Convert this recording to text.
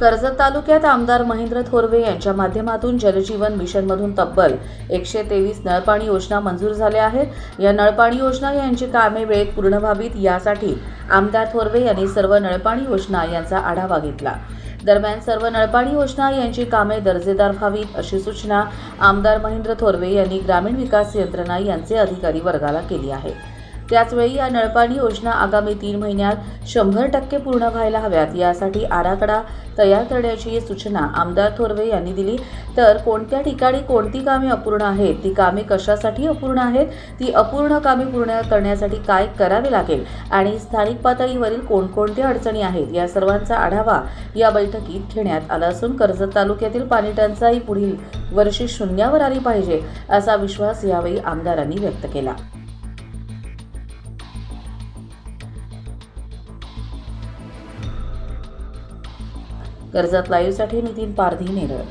कर्जत तालुक्यात आमदार महेंद्र थोरवे यांच्या माध्यमातून जलजीवन मिशनमधून तब्बल एकशे तेवीस नळपाणी योजना मंजूर झाल्या आहेत. या नळपाणी योजना यांची कामे वेळेत पूर्ण व्हावीत यासाठी आमदार थोरवे यांनी सर्व नळपाणी योजना यांचा आढावा घेतला. दरम्यान सर्व नळपाणी योजना यांची कामे दर्जेदार व्हावीत अशी सूचना आमदार महेंद्र थोरवे यांनी ग्रामीण विकास यंत्रणा यांचे अधिकारी वर्गाला केली आहे. त्याचवेळी या नळपाणी योजना आगामी तीन महिन्यात शंभर टक्के पूर्ण व्हायला हव्यात. यासाठी आराखडा तयार करण्याची सूचना आमदार थोरवे यांनी दिली. तर कोणत्या ठिकाणी कोणती कामे अपूर्ण आहेत? ती कामे कशासाठी अपूर्ण आहेत? ती अपूर्ण कामे पूर्ण करण्यासाठी काय करावे लागेल? आणि स्थानिक पातळीवरील कोणकोणत्या अडचणी आहेत? या सर्वांचा आढावा या बैठकीत घेण्यात आला असून कर्जत तालुक्यातील पाणी टंचाई पुढील वर्षी शून्यावर आली पाहिजे असा विश्वास यावेळी आमदारांनी व्यक्त केला. कर्जत लाईव्हसाठी नितीन पारधी नेरळ.